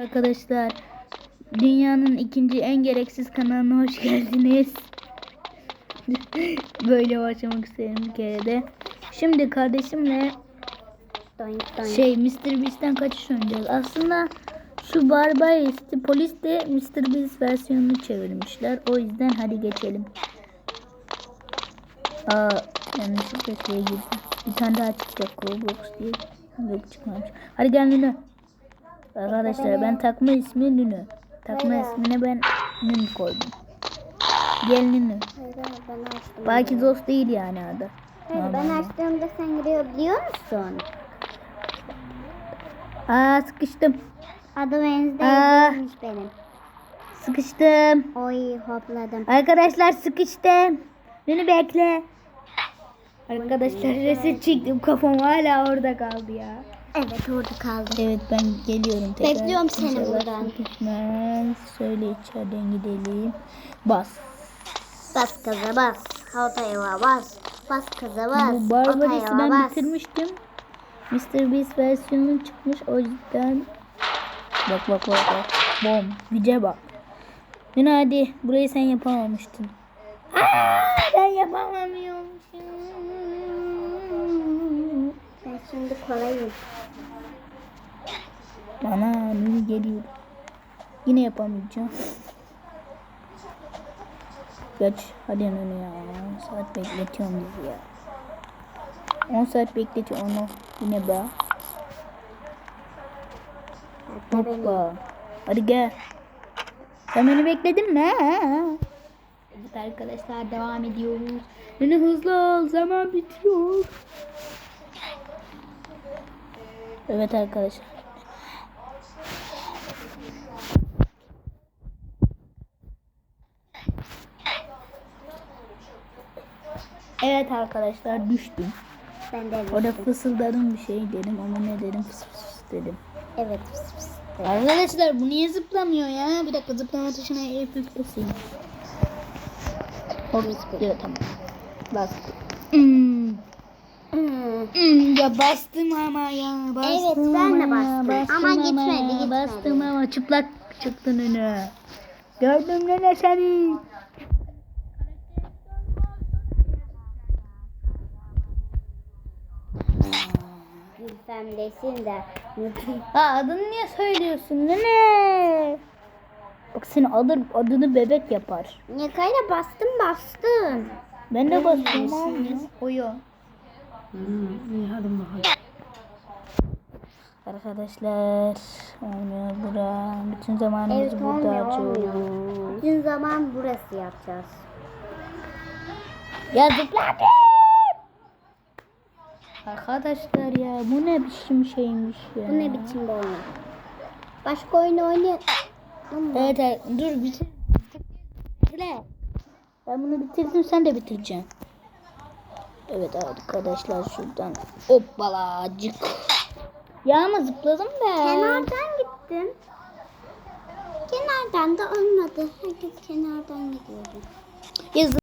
Arkadaşlar dünyanın ikinci en gereksiz kanalına hoş geldiniz. Böyle başlamak isterim bir kere de. Şimdi kardeşimle şey Mr. Beast'ten kaçış oynayacağız. Aslında şu Barbarist'i polis de Mr. Beast versiyonunu çevirmişler. O yüzden hadi geçelim. Aa yanlışlıkla şeye girdim. Bir tane daha çıkacak Roblox diye. Yok çıkmamış. Hadi gel Nunu. Arkadaşlar ben takma ismi Nunu. Takma ismine ben Nunu koydum. Gel ben açtım. Belki dost değil yani adı. Hayır ben Normalde. açtığımda sen giriyor biliyor musun? Aa sıkıştım. Adı Aa. benim. Sıkıştım. Oy hopladım. Arkadaşlar sıkıştım. Beni bekle. Arkadaşlar reset çektim kafam hala orada kaldı ya. Evet orada kaldım. Evet ben geliyorum tekrar. Bekliyorum seni İnşallah buradan. sıkışmaz. Söyle içeriden gidelim. Bas. Bas gaza bas. Otaya bas. Bas gaza bas. Bu Barbaros'u ben bas. bitirmiştim. Mr. Beast versiyonu çıkmış o yüzden. Bak bak bak bak. Bom. Güce bak. Yine hadi. Burayı sen yapamamıştın. Aa, ben yapamamıyormuşum. Ben şimdi kolayım. Bana ne geliyor. Yine yapamayacağım. Geç. Hadi onu ya. 10 saat bekletiyorum bizi ya. 10 saat bekletiyor onu. Yine be. Hoppa. Hadi gel. Sen beni bekledin mi? Evet arkadaşlar devam ediyoruz. Beni hızlı ol. Zaman bitiyor. Evet arkadaşlar. Evet arkadaşlar düştüm. Ben de Orada düştüm. fısıldadım bir şey dedim ama ne dedim fıs fıs dedim. Evet pıs pıs. Arkadaşlar bu niye zıplamıyor ya? Bir dakika zıplama tuşuna F3 basayım. Hop zıplıyor tamam. Bastım. Hmm. Hmm. Hmm, ya bastım ama ya. Bastım Evet, ben de ama ya, bastım. Ama gitmedi, ya, gitmedi. Bastım ama çıplak çıktın önüne. Gördüm ne seni. Gülsem desin de. Ha adını niye söylüyorsun ne? Bak seni adır, adını bebek yapar. Yakayla bastım bastım. Ben de bastım ama oyu. Arkadaşlar olmuyor bura. Bütün zamanımızı Evet, burada olmuyor, harcıyoruz. Bütün zaman burası yapacağız. Ya zıpladım. Arkadaşlar ya bu ne biçim şeymiş ya. Bu ne biçim bir oyun? Başka oyun oynayalım. Evet, evet dur bitir. Bitirle. Ben bunu bitirdim sen de bitireceksin. Evet arkadaşlar şuradan hopbalacık. Ya ama zıpladım ben. Kenardan gittim. Kenardan da olmadı. Herkes kenardan gidiyordu. Ya